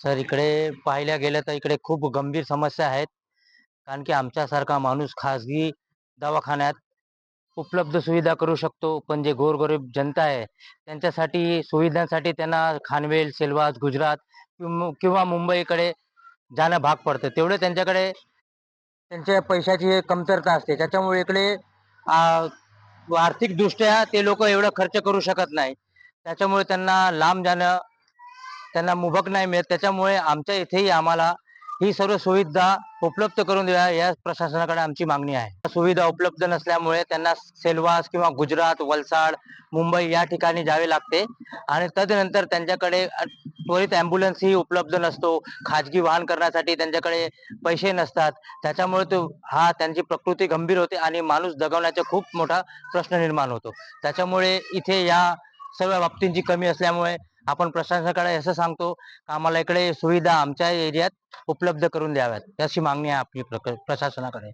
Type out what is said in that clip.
Sir इकडे पाहायला गेलं तर इकडे खूप गंभीर समस्या आहेत. कारण की आमच्यासारखा माणूस खाजगी दवाखान्यात उपलब्ध सुविधा करू शकतो. पण जे गोरगरीब जनता आहे त्यांच्यासाठी सुविधांसाठी त्यांना खानवेल सेलवास गुजरात किंवा मुंबईकडे जाणं भाग पडतं. तेवढे त्यांच्याकडे त्यांच्या पैशाची कमतरता असते. त्याच्यामुळे इकडे आर्थिकदृष्ट्या ते लोक एवढं खर्च करू शकत नाही. त्याच्यामुळे त्यांना लांब जाणं त्यांना मुभक नाही मिळत. त्याच्यामुळे आमच्या इथेही आम्हाला ही सर्व सुविधा उपलब्ध करून द्या या प्रशासनाकडे आमची मागणी आहे. सुविधा उपलब्ध नसल्यामुळे त्यांना सेलवास किंवा गुजरात वलसाड मुंबई या ठिकाणी जावे लागते. आणि तदनंतर त्यांच्याकडे त्वरित ॲम्ब्युलन्स ही उपलब्ध नसतो. खाजगी वाहन करण्यासाठी त्यांच्याकडे पैसे नसतात. त्याच्यामुळे तो हा त्यांची प्रकृती गंभीर होते आणि माणूस दगावण्याचा खूप मोठा प्रश्न निर्माण होतो. त्याच्यामुळे इथे या सर्व बाबतींची कमी असल्यामुळे आपण प्रशासनाकडे असं सांगतो का आम्हाला इकडे सुविधा आमच्या एरियात उपलब्ध करून द्याव्यात. अशी मागणी आहे आपली प्रशासनाकडे.